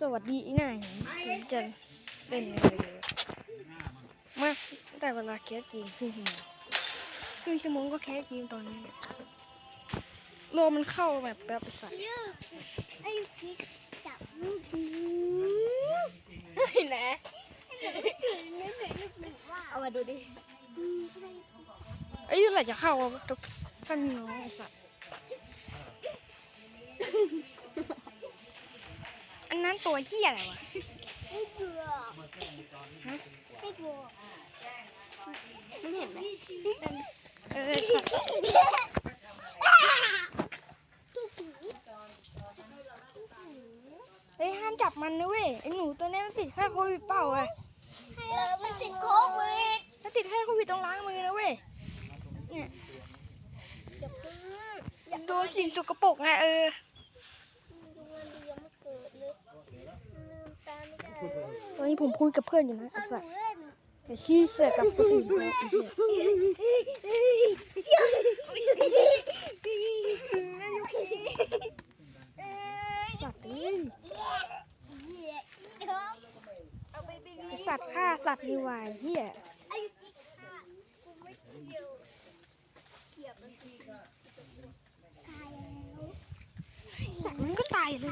สวัสดีอีน่าเห็นจะเล่นอะไรเลยมาแต่เวลาแคสเกมครึ่งชั่วโมงครึ่งชั่วโมงก็แคสเกมตอนนี้โลมันเข้าแบบแบบไปใส่ไอ้พิกจับลูกหนูเฮ้ยนะไม่เหมือนลูกหนูว่าเอามาดูดิอืมใช่ไอ้ยเมื่อไหร่จะเข้าวะตุ๊กท่านน้องไอ้สัตว์ อันนั้นตัวเฮียอะไรวะไม่เบื่อฮะไม่เบื่อไม่เห็นไหมเออสัตว์ลูกหนูเฮ้ยห้ามจับมันนะเว้ยไอ้หนูตัวนี้มันติดแค่โควิดเปล่าเว้ยเออมันติดโควิดถ้าติดแค่โควิดต้องล้างมือนะเว้ยเนี่ยอย่าเพิ่งโดนสิ่งสกปรกไงเออ ดูมันดียังไม่เกิดเลยลืม ตอนนี้ผมคุยกับเพื่อนอยู่นะไอ้สัตว์เล่นไอ้ชี้เสือกับคนอื่นนะไอ้เหี้ยสัตว์เอ้ยเอาไปบินไอ้สัตว์ฆ่าสัตว์นี่หวายเฮียไอ้จิ๊กค่ะกูไม่เกี่ยสัตว์มันก็ตายเลย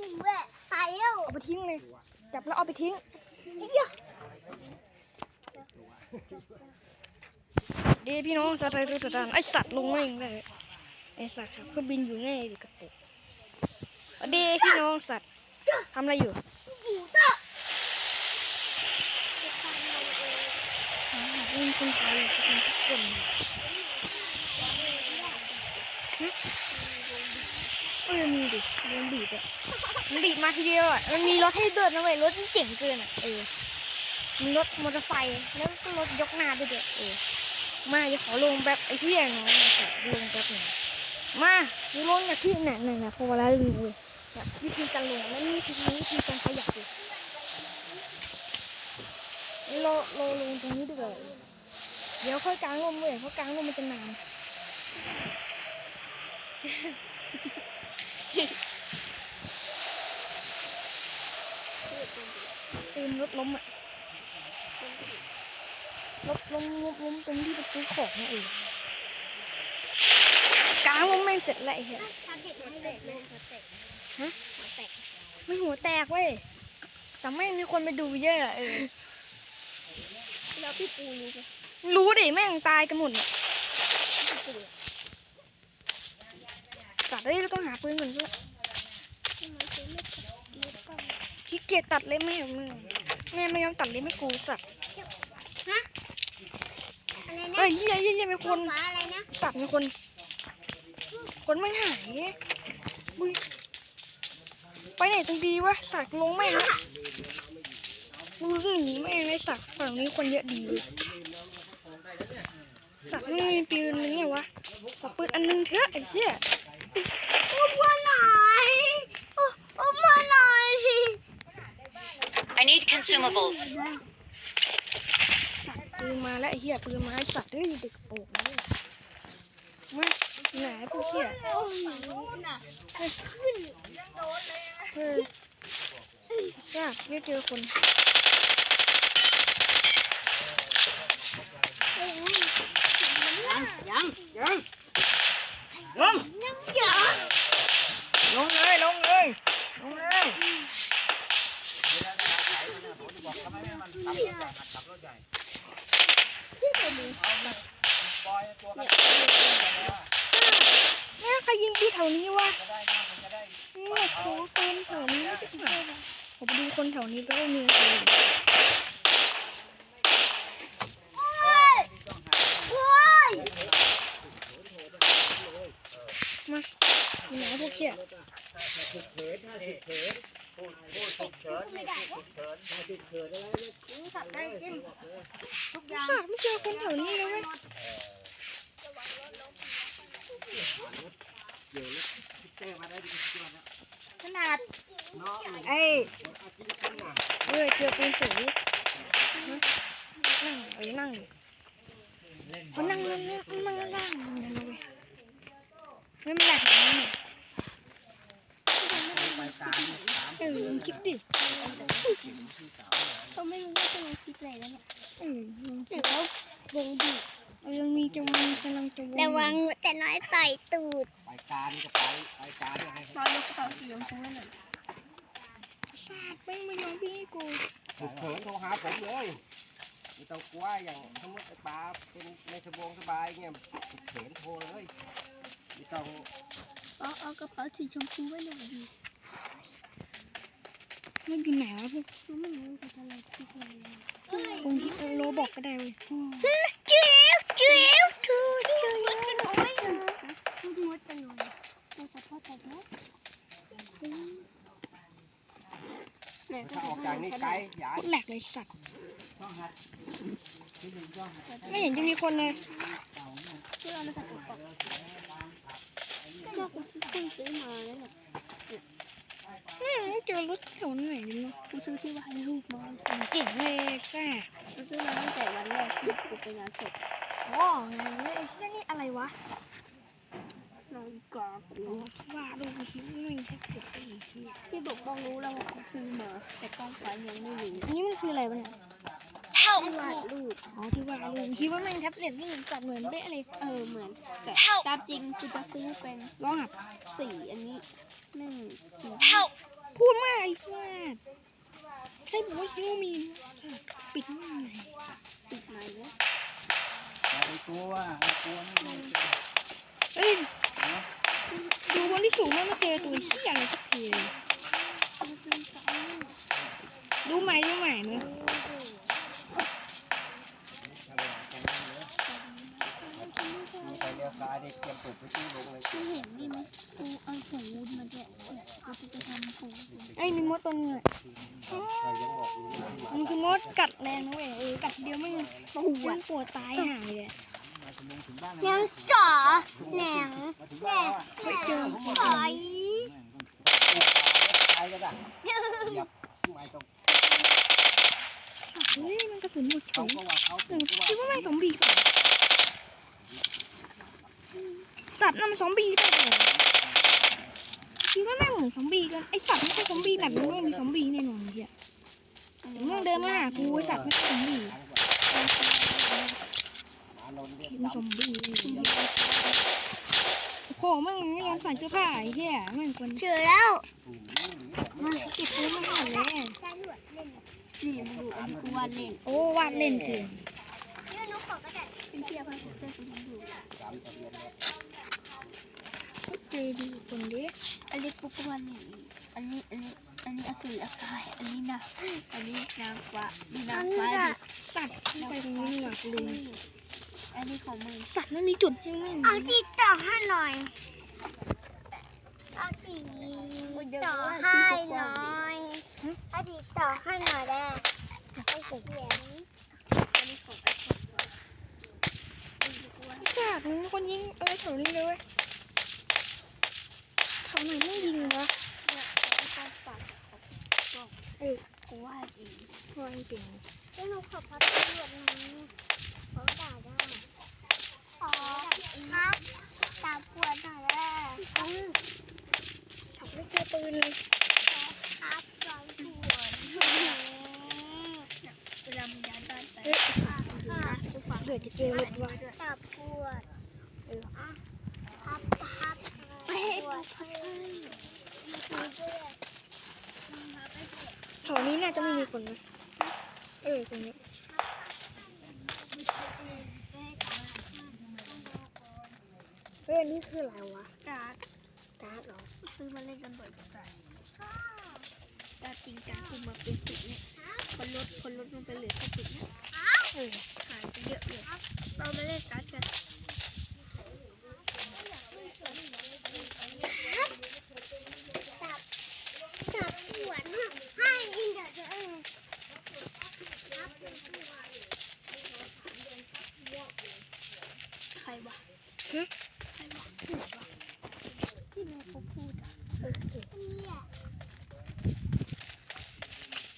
นี่หว่า แหละตายแล้วเอาไปทิ้งเลย จับแล้วเอาไปทิ้งเยอะเดีพี่น้องสัตว์ไทยทุกสถานไอสัตว์ลงมาเองเลยไอสัตว์ครับเครื่องบินอยู่ง่ายอยู่กระตุกเดีพี่น้องสัตว์ทำอะไรอยู่หมูต้าหาเรื่องคนไทยทุกคนทุกคนฮะ เออมีดิมันบีบอะมันบีบมาทีเดียวอะมันมีรถให้เดินนะเว้ยรถมันเจ๋งเกินอะเออมีรถมอเตอร์ไซค์แล้วก็รถยกหน้าด้วยเด็เออมาจะขอลงแบบไอ้เพี่น้องมาสัตว์ลงแบบหนมาดูลงจากที่ไหนไหนนะพอเวลาลงเลยแบบวิธีการลงแล้ววิธีวิธีการขยับเลยเราเราลงตรงนี้ดีกว่าเดี๋ยวค่อยกลางร่มเว้ยเพราะกลางร่มมันจะนาน ตีมรถล้มอะรถล้มล้มล้มตรงที่ไปซื้อของนั่นเองกางร่มไม่งเสร็จแล้วไอ้เหี้ยถ้าเด็กไม่เด็กเลยหัวแตกฮะหัวแตกไม่หัวแตกเว้ยแต่ไม่มีคนไปดูเยอะเออแล้วพี่ปูรู้ไหมรู้ดิแม่งตายกันหมดเนี่ยพี่ปู เอ้ยเราต้องหาปืนก่อนสิทำไมซื้อไม่ไม่ต้องขี้เกียจตัดเล็บแม่มึงแม่ไม่ยอมตัดเล็บให้กูสัตว์ฮะอะไรนะเอ้ยเหี้ยเหี้ยเหี้ยมีคนฟ้าอะไรนะสัตว์มีคน คนไม่หายมึงไปไหนตรงดีวะสัตว์ลงไม่งละมึงหนีไม่งไอ้สัตว์ฝั่งนี้คนเยอะดีเว้ยสัตว์ไม่มีปืนนึงไงวะขอปืนอันนึงเถอะไอ้เหี้ย โอ้พ่อหน่อยโอ้โอ้พ่อหน่อย I need consumables. ปืนมาแล้วไอ้เหี้ยปืนมาไอ้สัตว์เฮ้ยเด็กโป่งเลยมาไหนพวกเหี้ยโอ้ยน่ะขึ้นเออยากไม่เจอคนยังยังยังลงจ๋า ลงเลยลงเลยลงเลย ชื่อตัวนี้แม่ใครยิงปีแถวนี้วะนี่โค้ปืนแถวนี้จะหาผมไปดูคนแถวนี้ก็ไม่มีใครโอ้ยโอ้ยมาอยู่ไหนพวกเหี้ยไม่ได้วะขับได้กินทุกอย่างสัตว์ไม่เจอคนแถวนี้เลยเว้ยขนาดเอ้ยเว้ยเจอปืนสีนั่งเอ้ยนั่งดิเขานั่งนั่งนั่งนั่งนั่งนั่งเว้ยไม่เป็นไรแบบนี้เนี่ยการสามเออลงคลิปดิ เขาไม่รู้ว่าจะลงคลิปอะไรแล้วเนี่ยเออลงคลิแต่ปว่าวงบีบเออมีจะมันกำลังจะระวังแต่น้อยต่อยตูดไปการก็ไปไปการยังไงตอนนี้เขาสีชมพูแล้วหน่อยซาดแม่งไม่ยอมพี่ให้กูฉุกเฉินโทรหาผมเลยไม่ต้องกลัวอย่างสมมติไอ้ปลาเป็นในสบงสบายเนี่ยฉุกเฉินโทรเลยไม่ต้องเอาเอากระเป๋าสีชมพูไว้หน่อยดี มันอยู่ไหนวะพวกเขาไม่รู้เขาจะลงคลิปอะไรแล้วคงคิดโลบอกก็ได้เว้ยจิ๋วจิ๋วทูจิ๋วมันน้อยนะมันมดกันหน่อยเราสะพอแต่เนาะถ้าออกจากนี้ไกลอย่าโคตรแหลกเลยสัตว์ต้องหัดที่หนึ่งต้องหัดไม่เห็นจะมีคนเลยที่เรามาใส่กระเป๋าก็กูซื้อซื้อซื้อมาแล้วน่ะอืม เจอรถแถวไหนดีวะกูซื้อที่วาดรูปมาเจ๋งเลยแซ่กูซื้อมาตั้งแต่วันแรกที่กูไปงานศพอ๋อไงไอ้เชี่ยนี่อะไรวะนาฬิกากูว่าดูคลิปไม่งแทบจะไปอีกทีที่บอกบ้องรู้แล้วว่ากูซื้อมาแต่กล้องฟ้ายังไม่รู้อันนี้มันคืออะไรวะเนี่ย Help! วาดรูปอ๋อที่ว่าดูคิดว่าม่งแท็บเล็ตนี่จัดเหมือนเป๊ะเลยเออเหมือนแต่ตามจริงกูจะซื้อเป็นลองอะสีอันนี้หนึ่งสี Help! พูดมากไอ้สัสใช่บอกว่ายูมีปิดไม่ไหนติดไหมเนี่ยไอ้ตัวไอ้ตัวนั่นไงเอ้ยดูบนที่สูงไม่มาเจอตัวเหี้ยอะไรสักทีเลดูใหม่ดูใหม่เนอะ มีใครเลี้ยวซ้าย ได้เตรียมตูดไปที่ลงเลยกูเห็นนี่ไหมกูเอาผงวุ้นมาด้วยเนี่ยกูจะทำผงวุ้นไอ้ยมีมดตัวหนึงอะใครยังบอกอยู่มันคือมดกัดแรงนะเว้ยเออกัดเดียวไม่ปวดปวดตายห่าเลยอะถึงบ้านยังจ๋อแหนงมาถึงบ้านแล้วไปเจอปล่อยตายก็ได้เหยียบไม่ต้องเฮ้ยมันกระสุนหมดเฉเขายก็ว่าเขาเออคิดว่าไม่งซอมบี้ป่ะ สัตว์นั่นซอมบี้ป่ะเหรอคิดว่าแม่งเหมือนซอมบี้กันไอสัตว์ไม่ใช่ซอมบี้แบบนี้ไม่มีซอมบี้แน่นอนเฮียแต่มึงเดินมาหากูไอสัตว์ไม่ใช่ซอมบี้มีซอมบี้โอ้โหแม่งไม่ยอมใส่เสื้อผ้าไอ้เหี้ยแม่งคนเจอแล้วมาเก็บตัวมาหาเลยนี่มึงดูอันกูวาดเล่นโอ้วาดเล่นคือ เป็นเทียบให้เพื่อนกูดูเจดีคนเด็กอันนี้กูก็วาดเล่อันนี้อันนี้อันนี้อสูรอากายอันนี้นะอันนี้นางฟ้านี่นางฟ้าดิสัตว์ไปตรงนี้หว่ากูลืมอันนี้ของมึงสัตว์ไม่มีจุดให้แม่งเอาจีต่อให้หน่อยเอาจีต่อให้หน่อยเอาจีต่อให้หน่อยได้ไอ้เขียนอันนี้ของ ไอ้คนก่อนสัตว์มึงคนยิงอะไรแถวนี้เลยเว้ยแถวไหนไม่ยิงวะเออกูวาดเองว่างเก่งไม่รู้ขอพัดตำรวจนั้เขาด่าได้อ๋อครับตามปวดหน่อยแล้สัตว์ไม่เจอปืนเลย ครับตาปวดเวลามึงย้ายบ้านไป เฮ้ยสัตว์ ยจะเจอว่ะตาปวดเออฮับครับไปปวดแถวนี้น่าจะไม่มีคนนะเออตรงนี้เฮ้ยอันนี่คืออะไรวะ การ์ด การ์ดเหรอ ซื้อมาเล่นกันบ่อยจังแต่จริงจังคือมาเป็นปิดเนี่ยคนลดคนลดมันไปเหลือแค่ปิดเนี่ยเออหายไปเยอะ เลยเรามาเล่นการ์ดกัน จับหัวให้อินเดอร์เออใครวะ ฮะ ใครวะพูดวะที่แม่เขาพูดอะ เออเออ เนี่ย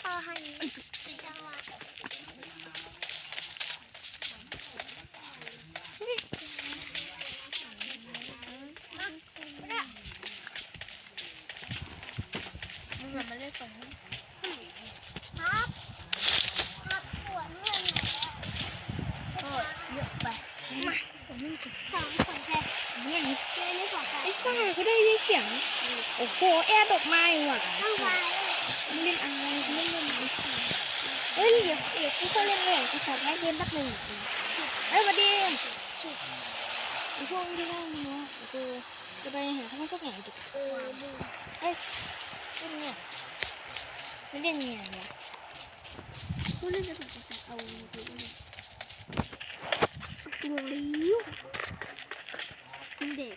พ่อให้จิตวะ มันแบบมันเล่นสองครับครับปวดเมื่อยไหนก็เยอะไปมาผมไม่ติดของของใครเนี่ยเรื่องนี้ของใครไอ้ซ่าก็ได้ยินเสียง โอ้โหแอร์ดอกไม้ว่ะต้องใครมันเล่นอะไรมันเล่นเล่นไอ้ซ่าเอ้ยเดี๋ยวเดี๋ยวกูก็เล่นเลยกูขอแพ้เกมแป๊บหนึงเอ้ยมาดีไอ้พวกที่นั่งเนาะกูจะไปหาข้าวสักอย่างดิเออดูเล่นเนี่ยไม่เล่นเนี่ยเนี่ยพูดเรื่องจะแบบจะเอาดูเนี่ย กลัวลิ้วเป็นเด็ก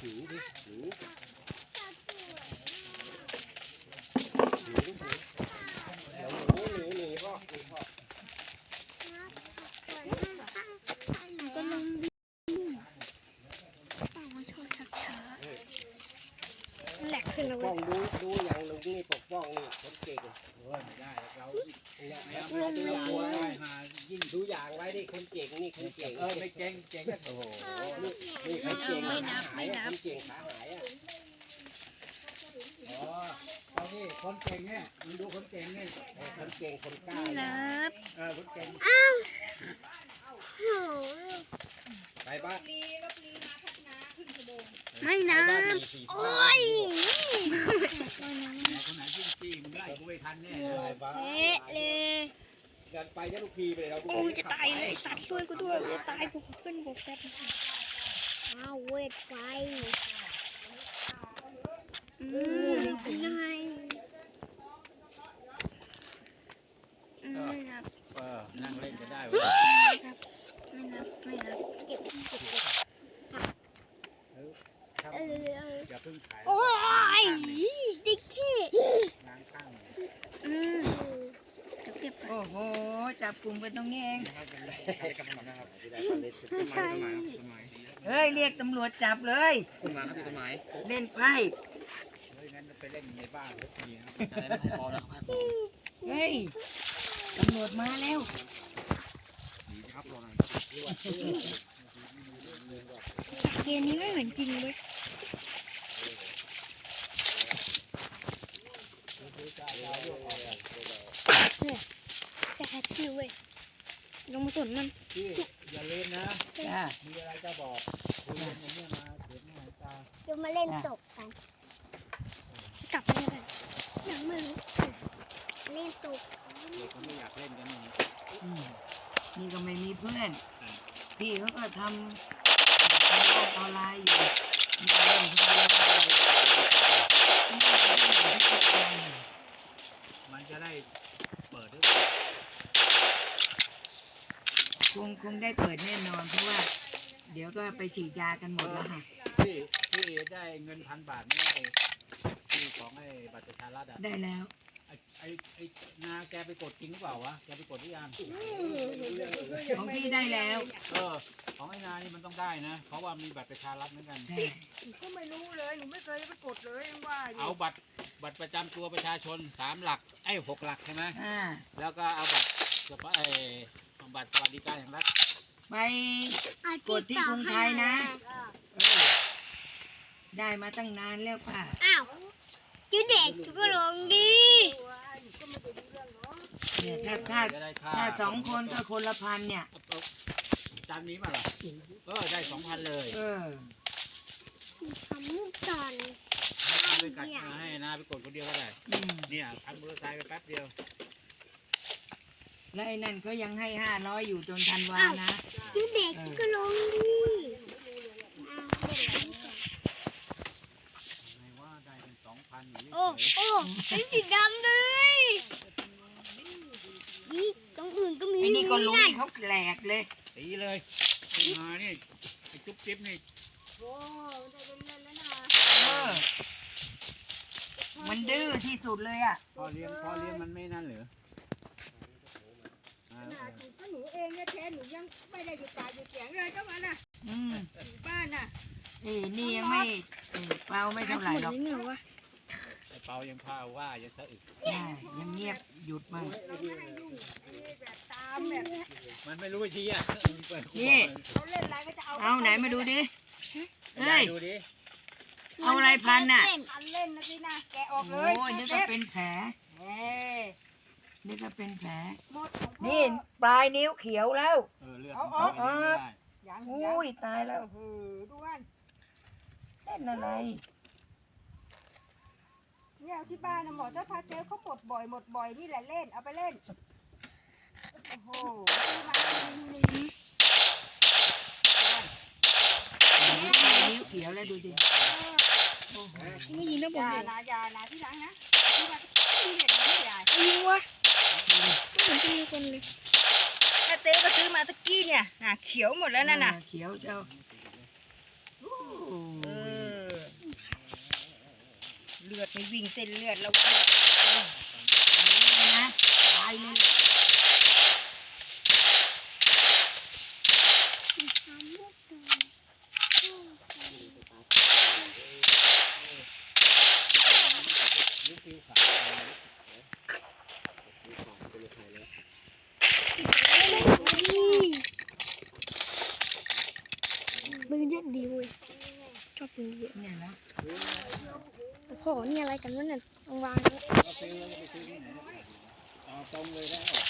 หิวดิหิวหิวหิวเดี๋ยวหนูหนีหนีพ่อหนีพ่อ ก็ลงดิต้องมาโชว์ชักช้า มันแหลกขึ้นแล้ว ป้ เว้ อย งดูดูอย่างลุงนี่ปกป้องนี่คนเก่ง เออไม่ได้เรา เนี่ย ไม่ เรา เอา ดู เรา อย่าง กลัว ไว้ ได้หายิ่ง ดูอย่างไว้ดิคนเก่งนี่คนเก่ง เออไม่เก่งเก่งโอ้โห นี่นี่คนเก่งขาหายอะคนเก่งขาหาย อ๋อเอานี่คนเก่งเนี่ยมึงดูคนเก่งนี่เออคนเก่งคนกล้านี่นะเออคนเก่งอ้าวโหไปบ้านไม่นะไปบ้านหนึ่งสี่โอ้ยไหนคนไหนยิ่งจี้มึงไล่กูไม่ทันแน่ไปบ้านเอ๊ะเลยเดินไปเนี่ยลูกพีไปเลยเราโอ้ยจะตายเลยสัตว์ช่วยกูด้วยจะตายกูขึ้นบกแป๊บอ้าวเวทไฟ อือืมมเป็นไงอืมไม่นับเออนั่งเล่นก็ได้ไม่เว้ยนับไม่นับไม่นับเก็บเก็บเก็บครับเออเอออย่าเพิ่งขายโอ้ยดิกที่ล้างข้างอืมเก็บเก็บไปโอ้โหจับกลุ่มกันตรงนี้เองใครกำลังนะครับที่ได้ตอนเล่นเป็นใช่เฮ้ยเรียกตำรวจจับเลยขึ้นมาครับพี่สมัยเล่นไพ่เฮ้ยงั้นไป เล่นในบ้านทุกทีนะอะไรไม่พอแล้วครับเฮ้ยตำรวจมาแล้วดีครับรอหน่อยเกมนี้ไม่เหมือนจริงเว้ยแต่แฮชชิวเว้ยลงมาสนมันพี่อย่าลืมนะจ้ามีอะไรจะบอกคุยกันเนี่ยมาเสียหน้าตาจะมาเล่นตกกัน จะกลับไปยังไง ยังไม่รู้เล่นตกเด็กเขาไม่อยากเล่นกันนี่อืมนี่ก็ไม่มีเพื่อน พี่เขาก็ทำทำงานออนไลน์อยู่มีเล่นทำอะไรไม่ได้เล่นที่ติดกันมันจะได้เปิดด้วยคงคงได้เปิดแน่นอนเพราะว่า เดี๋ยวก็ไปฉีดยากันหมดแล้วค่ะ พี่พี่ได้เงินพันบาทไม่ได้ที่ ของไอ้บัตรประชารัฐอะได้แล้ว ไอ้ไอ้ไอ้นาแกไปกดจริงหรือเปล่าวะแกไปกดหรือยังของพี่ได้แล้ว เออของไอ้นานี่มันต้องได้นะ เพราะว่ามีบัตรประชารัฐเหมือนกันใช่ก็ไม่รู้เลยหนูไม่เคยไปกดเลยยังว่าอยู่เอาบัตรบัตรประจำตัวประชาชนสามหลักไอ้หกหลักใช่ไหมอ่าแล้วก็เอาบัตรเฉพาะไอ้บัตรสวัสดิการแห่งรัฐไปเอากดที่กรุงไทยนะเออได้มาตั้งนานแล้วป่ะ อ้าว จื้อเด็กก็ลงดิเนี่ยถ้าถ้าจะได้ค่าถ้าสองคนก็คนละพันเนี่ยเอาจานนี้มาล่ะเออได้สองพันเลยเออทำมุกตอนเอาไปกัดมาให้นาไปกดคนเดียวก็ได้ อืมเนี่ยพันมอเตอร์ไซค์ไปแป๊บเดียวแล้วไอ้นั่นก็ยังให้ห้าร้อยอยู่จนธันวานะจื้อเด็กก็ลงดิอ้าวเด็ก ไงว่าได้เป็นสองพันอยู่ โอ้เฉยโอ้เป็นสีดำเลยนี่ตรงอื่นก็มีไอ้นี่ก็ลุยนั่นเขาแหลกเลยๆตีเลยไอ้มานี่ไอ้จุ๊บจิ๊บนี่เออมันดื้อที่สุดเลยอะพอเลี้ยงพอเลี้ยงมันไม่นั่นเหรออ่าถ้าหนูเองเนี่ยแท้หนูยังไม่ได้อยู่ป่าอยู่เสียงเลยเจ้ามันน่ะอืมอยู่บ้านน่ะเอ้ยนี่ยังไม่เอ้ยเปล่าไม่เท่าไหร่หรอก เหมือนเนี่ยวะไอ้เปายังพาว่ายังสะอึกใช่ยังเงียบหยุดมั่ง เราไม่ให้ยุ่งนี่แบบตามแบบมันไม่รู้วิธีอะนี่ เขาเล่นอะไรก็จะเอาเอาไหนมาดูดิ เฮ้เฮ้ยยดูดิเอาอะไรพันน่ะเล่นอันเล่นนะพี่นะแกะออกเลโอ้ยยนี่ก็เป็นแผลเอ้ยนี่ก็เป็นแผล หมดของพ่อ นี่ปลายนิ้วเขียวแล้ว เออเลือดเอามันออกเข้าไปไม่ได้ยังอุ้ยตายแล้ว เออด้วนเล่นอะไร เนี่ยที่บ้านนะหมอเจ้าพาเจอเขาหมดบ่อยหมดบ่อยนี่แหละเล่นเอาไปเล่น โอ้โหซื้อมานี่นี่นิ้วปลายนิ้วเขียวแล้วดูดิไม่ยิงนะผอมยาเลยนะอยานะที่หลังนะที่บ้านที่เห็นนี่ยายยิงวะไม่เห็นจะมีคนเลยถ้าเต้ก็ซื้อมาตะกี้เนี่ยน่ะเขียวหมดแล้วนั่นน่ะเขียวเจ้าโอ้เอยอ เลือดไม่วิ่งเส้นเลือดแล้วนะตายเลยปืนเยอะดีเว้ยชอบปืนเยอะเนี่ยนะ แต่ขอนี่อะไรกันวะเนี่ยเอาวางเอาซื้อแล้วจะไปซื้อที่ไหนเอาตรงเลยได้หรอ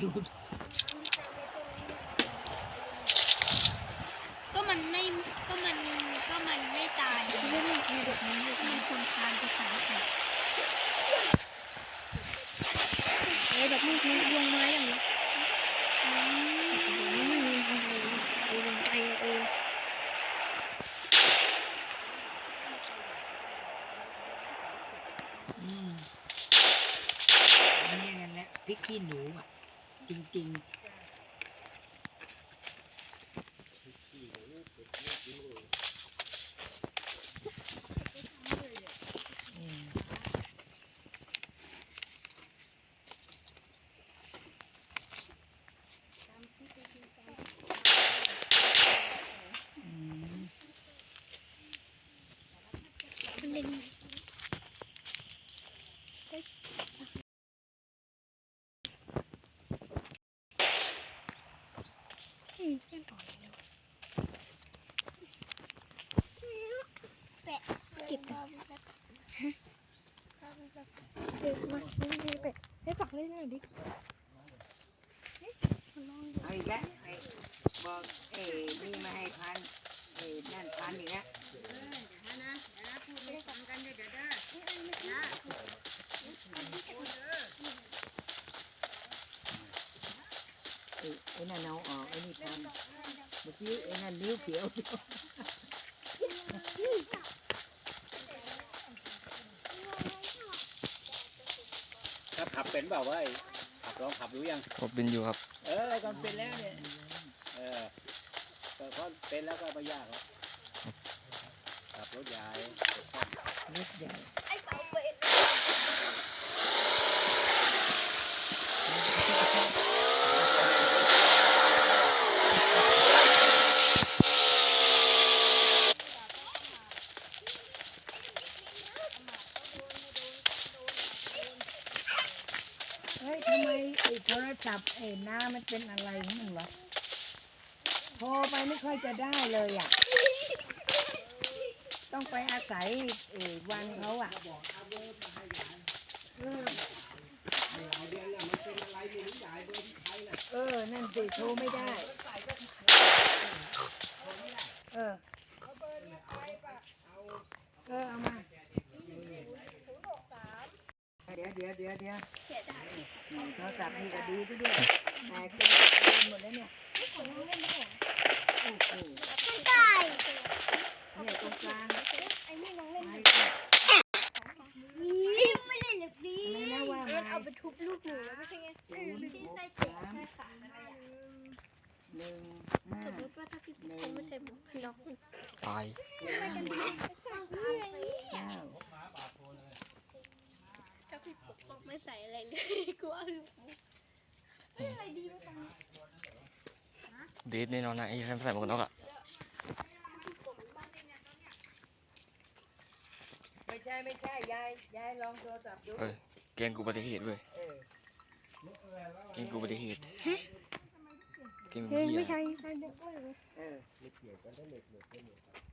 ดูก็มันไม่ก็มันก็มันไม่ตายที่เล่นมีเด็กนี้มันคงทานไปสามสิบไอ้แบบนี้มันดวงไม้อย่างนี้อืมไม่มีอะไรเออไอเออมอันนี้นั่นแหละ พริกขี้หนูอะ จริง ๆอืมอืม มันเล่นอืมเล่นต่อเลยเก็บไปฮะ เออมาเล่นไปเล่นฝักเล่นหน่อยดิเฮ้ยมาลองดูเอาอีกแล้วไอ้บอกเอ้นี่มาให้พันเอ้นั่นพันอีกแล้วไอ้ไอ้นั่นเอาออกไอ้นี่พันเมื่อกี้ไอ้นั่นนิ้วเขียว ถ้าขับ เป็นเปล่าว่าขับลองขับรู้ยัง ผมเป็นอยู่ครับ เออตอนเป็นแล้วเนี่ยเออแต่พอเป็นแล้วก็ไม่ยากแล้วขับรถใหญ่รถใหญ่ เฮ้ยทำไมไอ้โทรศัพท์ไอ้หน้ามันเป็นอะไรของวะโทรไปไม่ค่อยจะได้เลยอะ ต้องไปอาศัยเอวันเขาอะเออ นั่นสิโทรไม่ได้ เออ เออ เอามา เดี๋ยวเดี๋ยวเดี๋ยวเดี๋ยวอืมโทรศัพท์นี่ก็ดีซะด้วยแตกเป็นหมดแล้วเนี่ยโอ้โหตายเนี่ยตรงกลางไอ้นี่ลองเล่นไม้ดิก็นี่ไม่ได้เหล็กดีอะไรนะว่าไม้เอาไปทุบลูกหนูไม่ใช่ไงศูนย์หกสามหนึ่งห้าสมมติว่าถ้าพี่ผมไม่ใช่ผมล็อกตายเก้าถ้าพี่ ปกป้องไม่ใส่อะไรเลยกลัวพี่เฮ้ยอะไรดีวะตอนนี้เดทแน่นอนนะไอ้แคมใส่หมวกกันน็อกอะไม่ใช่ไม่ใช่ยายยายลองโทรศัพท์ดู เออแกล้งกูอุบัติเหตุเว้ยเออแกล้งกูอุบัติเหตุแกล้งเฮ้ยเหี้ยไม่ใช่ใช่เด็กอ้วนเลยเออไม่เกี่ยวกันได้เหล็กเหล็กไม่เหมือนกัน